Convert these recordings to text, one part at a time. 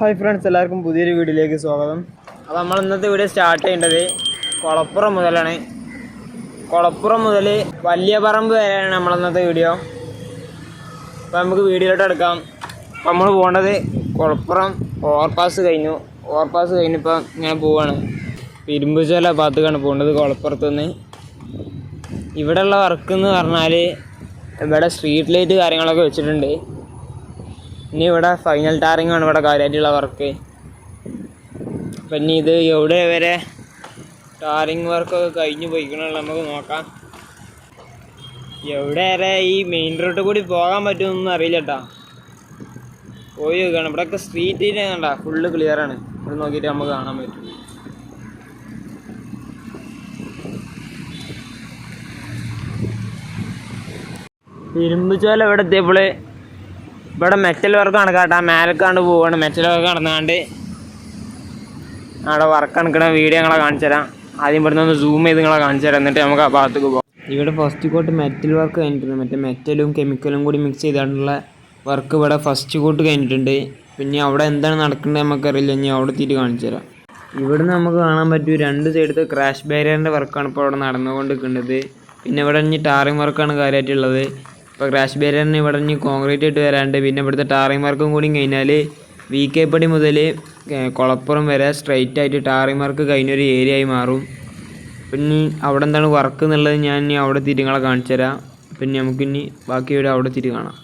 Hi friends എല്ലാവർക്കും പുതിയൊരു വീഡിയോയിലേക്ക് സ്വാഗതം. അപ്പോൾ നമ്മൾ ഇന്നത്തെ വീഡിയോ സ്റ്റാർട്ട് ചെയ്യേണ്ടത് കുളപ്പുറം മുതലാണ്. കുളപ്പുറം മുതൽ വലിയ പറമ്പ് വരെയാണ് നമ്മൾ ഇന്നത്തെ വീഡിയോ. അപ്പോൾ നമുക്ക് വീഡിയോയിലോട്ട് എടുക്കാം. അപ്പോൾ നമ്മൾ പോകേണ്ടത് കുളപ്പുറം ഓവർപാസ് കഴിഞ്ഞു. ഓവർപാസ് കഴിഞ്ഞിപ്പോൾ ഇങ്ങനെ പോവാണ്. ഇരുമ്പുചോല ഭാഗത്തേക്കാണ് പോകേണ്ടത് കുളപ്പുറത്ത് നിന്ന് ഇവിടെയുള്ള വർക്ക് എന്ന് പറഞ്ഞാൽ ഇവിടെ സ്ട്രീറ്റ് ലൈറ്റ് കാര്യങ്ങളൊക്കെ വെച്ചിട്ടുണ്ട്. ഇനി ഇവിടെ ഫൈനൽ ടാറിംഗ് ആണ് ഇവിടെ കാര്യമായിട്ടുള്ള വർക്ക് അപ്പം ഇനി ഇത് എവിടെ വരെ ടാറിങ് വർക്കൊക്കെ കഴിഞ്ഞു പോയിക്കണല്ലോ നമുക്ക് നോക്കാം. എവിടെ വരെ ഈ മെയിൻ റോഡ് കൂടി പോകാൻ പറ്റുമെന്നൊന്നും അറിയില്ല കേട്ടോ പോയി നോക്കുകയാണ് ഇവിടെയൊക്കെ സ്ട്രീറ്റ് കണ്ട ഫുള്ള് ആണ്. ഇവിടെ നോക്കിയിട്ട് നമുക്ക് കാണാൻ പറ്റും. ഇരുമ്പ് ചോല ഇവിടെ എത്തിയപ്പോൾ ഇവിടെ മെറ്റൽ വർക്കാണ് കേട്ടോ. മേലക്കാണ്ട് പോവാണ്. മെറ്റൽ വർക്ക് നടന്നാണ്ട് അവിടെ വർക്ക് കണക്കണ വീഡിയോ ഞങ്ങളെ കാണിച്ചു തരാം. ആദ്യം ഇവിടുന്ന് ഒന്ന് സൂം ചെയ്ത് നിങ്ങളെ കാണിച്ചു തരാം. എന്നിട്ട് നമുക്ക് ആ ഭാഗത്തേക്ക് പോകാം ഇവിടെ ഫസ്റ്റ് കോട്ട് മെറ്റൽ വർക്ക് കഴിഞ്ഞിട്ടുണ്ട്. മറ്റേ മെറ്റലും കെമിക്കലും കൂടി മിക്സ് ചെയ്താണ്ടുള്ള വർക്ക് ഇവിടെ ഫസ്റ്റ് കോട്ട് കഴിഞ്ഞിട്ടുണ്ട്. പിന്നെ അവിടെ എന്താണ് നടക്കുന്നത് നമുക്കറിയില്ല. ഇനി അവിടെ എത്തിയിട്ട് കാണിച്ചു തരാം. നമുക്ക് കാണാൻ പറ്റും രണ്ട് സൈഡത്തെ ക്രാഷ് ബാരിയറിന്റെ വർക്കാണ് ഇപ്പോൾ അവിടെ നടന്നുകൊണ്ടിരിക്കുന്നത്. പിന്നെ ഇവിടെ ഇനി ടാറിങ് വർക്കാണ് കാര്യമായിട്ടുള്ളത്. ഇപ്പോൾ ക്രാഷ് ബാരിയറിന് ഇവിടെ ഇനി കോൺക്രീറ്റ് ഇട്ട് വരാണ്ട്. പിന്നെ ഇവിടുത്തെ ടാറിംഗ് വർക്കും കൂടി കഴിഞ്ഞാൽ വി കെ പടി മുതൽ കുളപ്പുറം വരെ സ്ട്രൈറ്റ് ആയിട്ട് ടാറിംഗ് വർക്ക് കഴിഞ്ഞൊരു ഏരിയ ആയി മാറും. പിന്നെ അവിടെ എന്താണ് വർക്ക് എന്നുള്ളത് ഞാൻ ഇനി അവിടെ തിരി നിങ്ങളെ കാണിച്ചു തരാം. പിന്നെ നമുക്കിനി ബാക്കി ഇവിടെ അവിടെ തിരി കാണാം.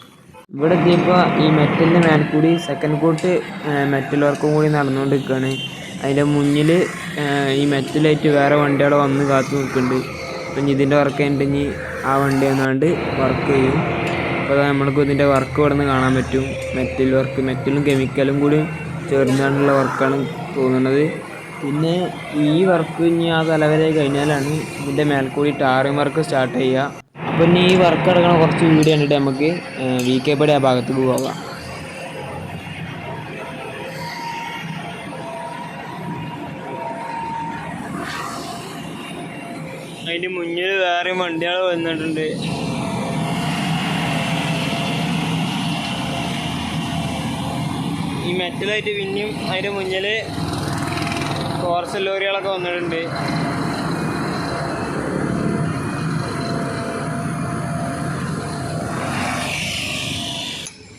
ഇവിടെ എത്തിയപ്പോൾ ഈ മെറ്റലിന്റെ കൂടി സെക്കൻഡ് കോട്ട് മെറ്റൽ വർക്കും കൂടി നടന്നുകൊണ്ടിരിക്കുകയാണ് അതിന്റെ മുന്നിൽ ഈ മെറ്റലായിട്ട് വേറെ വണ്ടികൾ വന്ന് കാത്തു നിൽക്കുന്നുണ്ട്. അപ്പം ഇതിന്റെ വർക്ക് കഴിഞ്ഞിട്ട് ഇനി ആ വണ്ടി വന്നാണ്ട് വർക്ക് ചെയ്യും. അപ്പോൾ നമ്മൾക്ക് ഇതിന്റെ വർക്ക് ഇവിടെ നിന്ന് കാണാൻ പറ്റും. മെറ്റൽ വർക്ക് മെറ്റലും കെമിക്കലും കൂടി ചേർന്നാണ്ടുള്ള വർക്കാണ് തോന്നുന്നത്. പിന്നെ ഈ വർക്ക് ഇനി ആ തലവരെ കഴിഞ്ഞാലാണ് ഇതിന്റെ മേൽക്കൂടി ടാറിങ് വർക്ക് സ്റ്റാർട്ട് ചെയ്യുക. അപ്പോൾ ഇനി ഈ വർക്ക് അടക്കണ കുറച്ച് വീഡിയോ കണ്ടിട്ട് നമുക്ക് വി കെ പടി ആ ഭാഗത്തേക്ക് പോകാം അതിന്റെ മുന്നിൽ വേറെ വണ്ടികൾ വന്നിട്ടുണ്ട്. ഈ മെറ്റലായിട്ട് പിന്നെയും അതിന്റെ മുന്നിൽ ഫോറസ്റ്റ് ലോറികളൊക്കെ വന്നിട്ടുണ്ട്.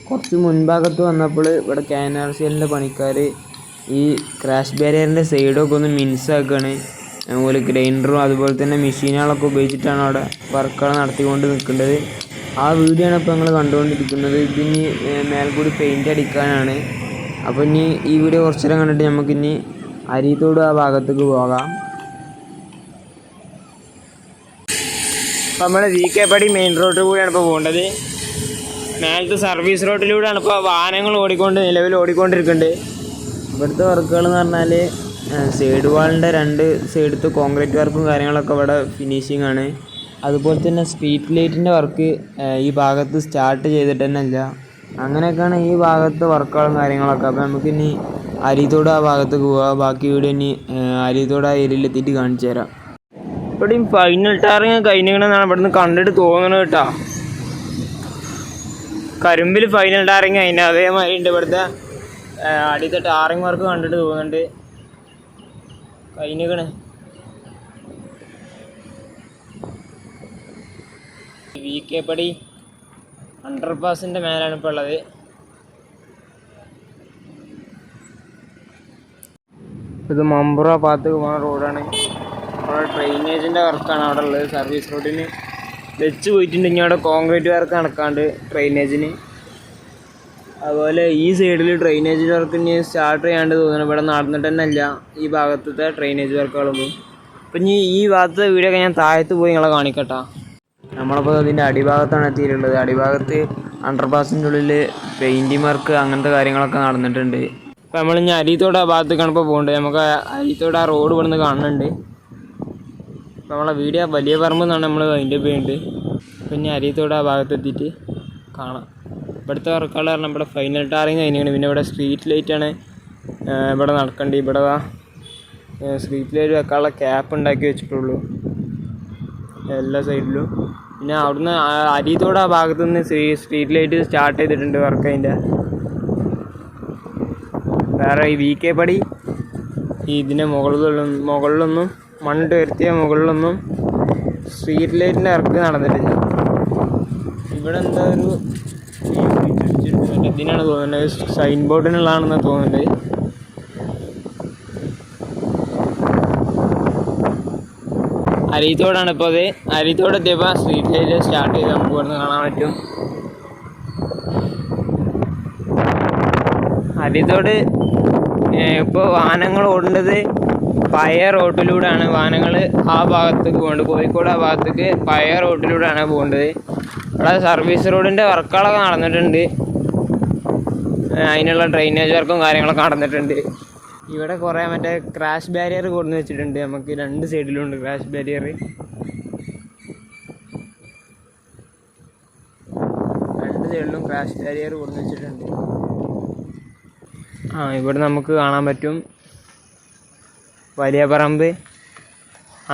കുറച്ച് മുൻഭാഗത്ത് വന്നപ്പോൾ ഇവിടെ കെ എൻ ആർ സി എല്ലിന്റെ പണിക്കാർ ഈ ക്രാഷ് ബാരിയറിന്റെ സൈഡൊക്കെ ഒന്ന് മിൻസാക്കുകയാണ് അതുപോലെ ഗ്രൈൻഡറും അതുപോലെ തന്നെ മെഷീനുകളൊക്കെ ഉപയോഗിച്ചിട്ടാണ് അവിടെ വർക്കുകൾ നടത്തിക്കൊണ്ട് നിൽക്കേണ്ടത്. ആ വീഡിയോ ആണ് ഇപ്പോൾ നിങ്ങൾ കണ്ടുകൊണ്ടിരിക്കുന്നത്. ഇതിന് മേൽക്കൂടി പെയിന്റ് അടിക്കാനാണ്. അപ്പോൾ ഇനി ഈ വീഡിയോ കുറച്ച് നേരം കണ്ടിട്ട് നമുക്കിനി അരിത്തോട് ആ ഭാഗത്തേക്ക് പോകാം. നമ്മുടെ വി കെ പടി മെയിൻ റോഡിൽ കൂടെയാണ് ഇപ്പോൾ പോകേണ്ടത്. മേലത്തെ സർവീസ് റോഡിലൂടെയാണ് ഇപ്പോൾ വാഹനങ്ങൾ ഓടിക്കൊണ്ട് നിലവിൽ ഓടിക്കൊണ്ടിരിക്കുന്നുണ്ട് ഇവിടുത്തെ വർക്കുകൾ എന്ന് പറഞ്ഞാൽ സൈഡ് വാളിന്റെ രണ്ട് സൈഡത്ത് കോൺക്രീറ്റ് വർക്കും കാര്യങ്ങളൊക്കെ ഇവിടെ ഫിനിഷിംഗ് ആണ്. അതുപോലെ തന്നെ സ്ട്രീറ്റ് ലൈറ്റിന്റെ വർക്ക് ഈ ഭാഗത്ത് സ്റ്റാർട്ട് ചെയ്തിട്ട് തന്നെ ഇല്ല. അങ്ങനെയൊക്കെയാണ് ഈ ഭാഗത്ത് വർക്കുകളും കാര്യങ്ങളൊക്കെ. അപ്പോൾ നമുക്ക് ഇനി അരിത്തോട് ആ ഭാഗത്തേക്ക് പോവാം. ബാക്കി വീഡിയോ ഇനി അരിത്തോട് ആ ഏരിയയിൽ എത്തിയിട്ട് കാണിച്ചു തരാം. ഇവിടെയും ഫൈനൽ ടാറിങ് കഴിഞ്ഞിരിക്കണമെന്നാണ് ഇവിടുന്ന് കണ്ടിട്ട് തോന്നണത് കേട്ടോ. കരിമ്പിൽ ഫൈനൽ ടാറിങ് അതിന് അതേമാതിരി ഉണ്ട് ഇവിടുത്തെ അടിയത്തെ ടാറിങ് വർക്ക് കണ്ടിട്ട് തോന്നുന്നുണ്ട് കഴിഞ്ഞിക്കണ്. വി കെ പടി അണ്ടർ പാസിന്റെ മേലാണ് ഇപ്പോൾ ഉള്ളത്. ഇത് മമ്പുറ ഭാഗത്തേക്ക് പോകുന്ന റോഡാണ്. അവിടെ ഡ്രെയിനേജിന്റെ വർക്കാണ് അവിടെ ഉള്ളത്. സർവീസ് റോഡിന് വെച്ച് പോയിട്ടുണ്ടെങ്കിൽ അവിടെ കോൺക്രീറ്റ് വർക്ക് നടക്കാണ്ട് ഡ്രെയിനേജിന് അതുപോലെ ഈ സൈഡിൽ ഡ്രെയിനേജ് വർക്ക് ഇനി സ്റ്റാർട്ട് ചെയ്യാണ്ട് തോന്നുന്നു. ഇവിടെ നടന്നിട്ട് തന്നെ അല്ല ഈ ഭാഗത്തത്തെ ഡ്രെയിനേജ് വർക്കുകളൊന്നും അപ്പം ഇനി ഈ ഭാഗത്തെ വീടൊക്കെ ഞാൻ താഴത്ത് പോയി നിങ്ങളെ കാണിക്കട്ടാ. നമ്മളിപ്പോൾ അതിന്റെ അടിഭാഗത്താണ് എത്തിയിട്ടുള്ളത്. അടിഭാഗത്ത് അണ്ടർപാസിന്റെ ഉള്ളിൽ പെയിന്റിങ് വർക്ക് അങ്ങനത്തെ കാര്യങ്ങളൊക്കെ നടന്നിട്ടുണ്ട്. അപ്പോൾ നമ്മൾ ഇനി അരിത്തോട് ആ ഭാഗത്തേക്കാണ് ഇപ്പോൾ പോകേണ്ടത് നമുക്ക് അരിത്തോട് ആ റോഡ് ഇവിടുന്ന് കാണുന്നുണ്ട് അപ്പോൾ നമ്മളെ വീട് വലിയ പറമ്പ് എന്നാണ് നമ്മൾ അതിന്റെ പേരുണ്ട് പിന്നെ അരിത്തോട് ആ ഭാഗത്തെത്തിയിട്ട് കാണാം. ഇവിടുത്തെ വർക്കുകൾ പറഞ്ഞാൽ ഇവിടെ ഫൈനൽ ടാറിങ് കഴിഞ്ഞാണ് പിന്നെ ഇവിടെ സ്ട്രീറ്റ് ലൈറ്റാണ് ഇവിടെ നടക്കേണ്ടത് ഇവിടെ സ്ട്രീറ്റ് ലൈറ്റ് വെക്കാനുള്ള ക്യാപ്പ് ഉണ്ടാക്കി വെച്ചിട്ടുള്ളൂ. എല്ലാ സൈഡിലും പിന്നെ അവിടുന്ന് അരിത്തോട് ആ ഭാഗത്തു നിന്ന് സ്ട്രീറ്റ് ലൈറ്റ് സ്റ്റാർട്ട് ചെയ്തിട്ടുണ്ട് വർക്ക് അതിന്റെ. വേറെ ഈ വി കെ പടി ഇതിന്റെ മുകളിലൊന്നും മുകളിലൊന്നും മണ്ണിട്ട് വരുത്തിയ മുകളിലൊന്നും സ്ട്രീറ്റ് ലൈറ്റിന്റെ ഇറക്ക് നടന്നിട്ടില്ല. ഇവിടെ എന്താ ഒരു ഇതിനാണ് തോന്നുന്നത്. സൈൻ ബോർഡിനുള്ളതാണെന്ന് തോന്നുന്നത്. അരിത്തോടാണ് ഇപ്പോൾ അത്. അരിത്തോട് എത്തിയപ്പോൾ സ്ട്രീറ്റ് ലൈറ്റ് സ്റ്റാർട്ട് ചെയ്ത് നമുക്ക് ഇവിടുന്ന് കാണാൻ പറ്റും. അരിത്തോട് ഇപ്പോൾ വാഹനങ്ങൾ ഓടേണ്ടത് പഴയ റോഡിലൂടെയാണ് വാഹനങ്ങൾ ആ ഭാഗത്തേക്ക് പോകേണ്ടത് കോഴിക്കോട് ആ ഭാഗത്തേക്ക് പഴയ റോഡിലൂടെയാണ് പോകേണ്ടത്. അവിടെ സർവീസ് റോഡിന്റെ വർക്കുകളൊക്കെ നടന്നിട്ടുണ്ട്. അതിനുള്ള ഡ്രെയിനേജ് വർക്കും കാര്യങ്ങളൊക്കെ നടന്നിട്ടുണ്ട്. ഇവിടെ കുറേ മറ്റേ ക്രാഷ് ബാരിയർ കൊണ്ടു വെച്ചിട്ടുണ്ട്. നമുക്ക് രണ്ട് സൈഡിലുണ്ട് ക്രാഷ് ബാരിയർ രണ്ട് സൈഡിലും ക്രാഷ് ബാരിയർ കൊണ്ടു വെച്ചിട്ടുണ്ട്. ആ ഇവിടെ നമുക്ക് കാണാൻ പറ്റും വലിയ പറമ്പ്.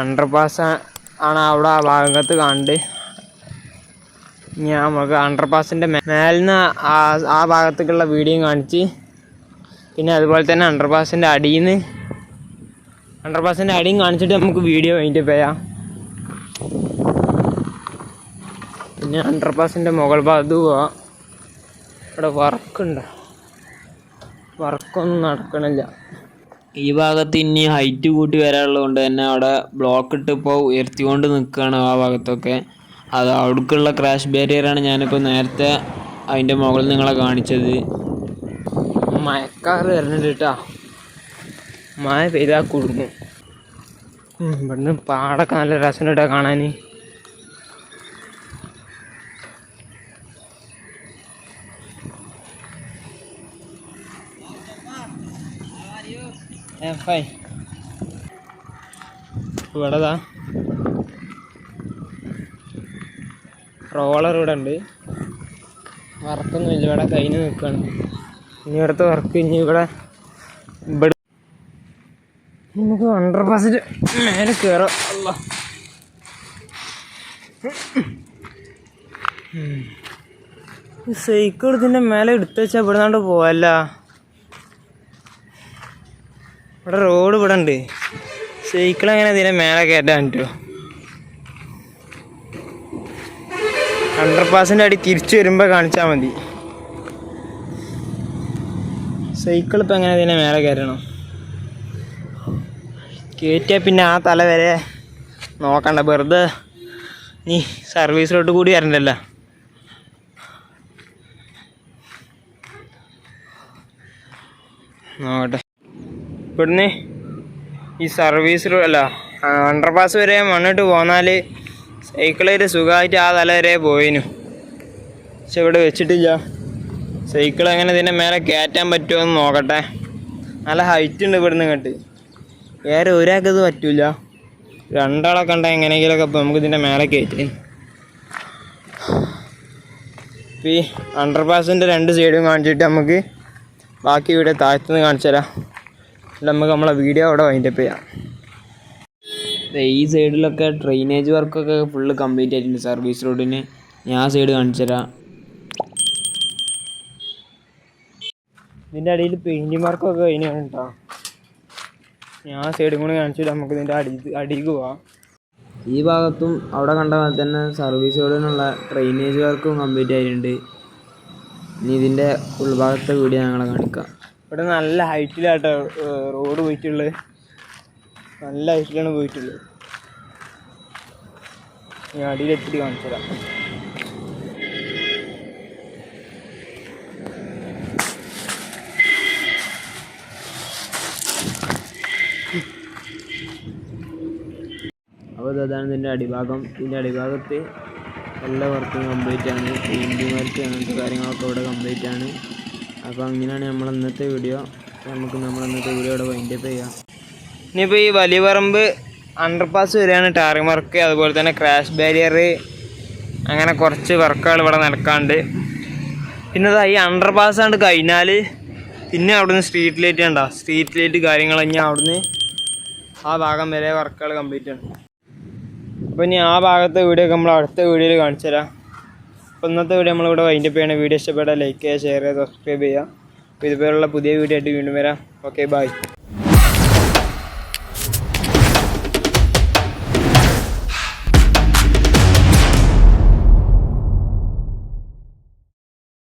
അണ്ടർപാസ് ആണ് അവിടെ ആ ഭാഗത്ത് കാണുന്നത് ഇനി നമുക്ക് അണ്ടർപാസിന്റെ മേലിന്ന് ആ ഭാഗത്തേക്കുള്ള വീഡിയോ കാണിച്ച്. പിന്നെ അതുപോലെ തന്നെ അണ്ടർപാസിന്റെ അടിയിൽ നിന്ന് അണ്ടർപാസിന്റെ അടിയും കാണിച്ചിട്ട് നമുക്ക് വീഡിയോ കഴിഞ്ഞിട്ട് പോയാം പിന്നെ അണ്ടർപാസിന്റെ മുകൾ ഭാഗത്ത് പോവാം. ഇവിടെ വർക്കുണ്ട് വർക്കൊന്നും നടക്കണില്ല. ഈ ഭാഗത്ത് ഇനി ഹൈറ്റ് കൂട്ടി വരാനുള്ളതുകൊണ്ട് തന്നെ അവിടെ ബ്ലോക്ക് ഇട്ട് ഇപ്പോൾ ഉയർത്തിക്കൊണ്ട് നിൽക്കുകയാണ് ആ ഭാഗത്തൊക്കെ. അത് അവിടേക്കുള്ള ക്രാഷ് ബാരിയറാണ് ഞാനിപ്പോൾ നേരത്തെ അതിന്റെ മുകളിൽ നിങ്ങളെ കാണിച്ചത്. മഴക്കാറ് വരുന്നുണ്ട് കേട്ടാ. മഴ പെയ്താൽ കുടുങ്ങും. ഇവിടുന്ന് പാടൊക്കെ നല്ല രസമുണ്ട് കേട്ടോ കാണാൻ ഇവിടെതാ റോളർ ഇവിടെ ഉണ്ട്. വർക്കൊന്നുമില്ല ഇവിടെ കഴിഞ്ഞ് നിൽക്കുകയാണ്. ഇനി ഇവിടുത്തെ വർക്ക് ഇനി ഇവിടെ ഇവിടെ നമുക്ക് ഹൺഡ്രഡ് പെർസെന്റ് മേലെ കയറാം അല്ല സൈക്കിൾ ഇതിന്റെ മേലെ എടുത്തു വെച്ചാൽ ഇവിടെ നിന്നാണ്ട് പോവല്ല. ഇവിടെ റോഡ് ഇവിടെ ഉണ്ട്. സൈക്കിൾ അങ്ങനെ ഇതിന്റെ മേലെ കയറ്റാൻ പറ്റുമോ ഹൺഡ്രഡ് പെർസെന്റ് അടി തിരിച്ചു വരുമ്പോൾ കാണിച്ചാൽ മതി. സൈക്കിൾ ഇപ്പം എങ്ങനെ ഇതിനെ മേലെ കയറണം? കയറ്റിയാൽ പിന്നെ ആ തല വരെ നോക്കണ്ട. വെറുതെ നീ സർവീസിലോട്ട് കൂടി വരണ്ടല്ലോ. നോക്കട്ടെ. ഇവിടുന്ന് ഈ സർവീസിലോ അല്ല അണ്ടർപാസ് വരെ മണ്ണിട്ട് പോന്നാൽ സൈക്കിളൊരു സുഖമായിട്ട് ആ തല വരെ പോയിനു. പക്ഷെ ഇവിടെ വെച്ചിട്ടില്ല. സൈക്കിൾ എങ്ങനെ ഇതിന്റെ മേലെ കയറ്റാൻ പറ്റുമോ എന്ന് നോക്കട്ടെ. നല്ല ഹൈറ്റ് ഉണ്ട് ഇവിടുന്ന് ഇങ്ങോട്ട്. വേറെ ഒരാൾക്ക് ഇത് പറ്റൂല. രണ്ടാളൊക്കെ ഉണ്ടെങ്കിൽ എങ്ങനെയെങ്കിലുമൊക്കെ ഇപ്പോൾ നമുക്ക് ഇതിന്റെ മേലെ കയറ്റി ഈ ഈ അണ്ടർപാസിന്റെ രണ്ട് സൈഡും കാണിച്ചിട്ട് നമുക്ക് ബാക്കി ഇവിടെ താഴത്തുനിന്ന് കാണിച്ചു തരാം നമുക്ക് നമ്മളെ വീഡിയോ അവിടെ വൈൻഡപ്പ് ചെയ്യാം. ഈ സൈഡിലൊക്കെ ഡ്രെയിനേജ് വർക്കൊക്കെ ഫുള്ള് കംപ്ലീറ്റ് ആയിട്ടുണ്ട്. സർവീസ് റോഡിന് ഞാൻ ആ സൈഡ് കാണിച്ചു തരാം. ഇതിന്റെ അടിയിൽ പെയിന്റിങ് വർക്കൊക്കെ കഴിഞ്ഞാണ് കേട്ടോ ഞാൻ സൈഡും കൂടി കാണിച്ചിട്ട് നമുക്ക് ഇതിന്റെ അടി അടിക്ക് പോവാം. ഈ ഭാഗത്തും അവിടെ കണ്ട പോലെ തന്നെ സർവീസ് റോഡിനുള്ള ഡ്രെയിനേജ് വർക്കും കംപ്ലീറ്റ് ആയിട്ടുണ്ട്. ഇനി ഇതിന്റെ ഉൾഭാഗത്തെ വീഡിയോ ഞങ്ങളെ കാണിക്കാം. ഇവിടെ നല്ല ഹൈറ്റിലാട്ടോ റോഡ് പോയിട്ടുള്ളത്. നല്ല ഹൈറ്റിലാണ് പോയിട്ടുള്ളത്. ഞാൻ അടിയിലെത്തിട്ട് കാണിച്ചു അപ്പോൾ അതാണ് ഇതിന്റെ അടിഭാഗം. ഇതിന്റെ അടിഭാഗത്ത് എല്ലാ വർക്കും കംപ്ലീറ്റ് ആണ്. പെയിന്റിങ് വർക്ക് അങ്ങനത്തെ കാര്യങ്ങളൊക്കെ ഇവിടെ കംപ്ലീറ്റ് ആണ്. അപ്പോൾ അങ്ങനെയാണ് നമ്മൾ ഇന്നത്തെ വീഡിയോ നമുക്ക് നമ്മൾ ഇന്നത്തെ വീഡിയോ ഇവിടെ വൈൻഡപ്പ് ചെയ്യാം. ഇനിയിപ്പോൾ ഈ വലിയ പറമ്പ് അണ്ടർപാസ് വരെയാണ് ടാറിംഗ് വർക്ക് അതുപോലെ തന്നെ ക്രാഷ് ബാരിയർ അങ്ങനെ കുറച്ച് വർക്കുകൾ ഇവിടെ നടക്കാണ്ട്. പിന്നെ ദാ ഈ അണ്ടർപാസ് ആണ്ട് കഴിഞ്ഞാൽ പിന്നെ അവിടുന്ന് സ്ട്രീറ്റ് ലൈറ്റ് ഉണ്ടോ സ്ട്രീറ്റ് ലൈറ്റ് കാര്യങ്ങൾ കഴിഞ്ഞാൽ അവിടുന്ന് ആ ഭാഗം വരെ വർക്കുകൾ കംപ്ലീറ്റ് ആണ്. അപ്പോൾ ഇനി ആ ഭാഗത്തെ വീഡിയോ ഒക്കെ നമ്മൾ അടുത്ത വീഡിയോയിൽ കാണിച്ചു തരാം. അപ്പോൾ ഇന്നത്തെ വീഡിയോ നമ്മളിവിടെ വൈൻഡപ്പ് ചെയ്യണം. വീഡിയോ ഇഷ്ടപ്പെട്ടാൽ ലൈക്ക് ചെയ്യുക ഷെയർ ചെയ്യുക സബ്സ്ക്രൈബ് ചെയ്യുക. അപ്പോൾ ഇതുപോലുള്ള പുതിയ വീഡിയോ ആയിട്ട് വീണ്ടും വരാം. Okay bye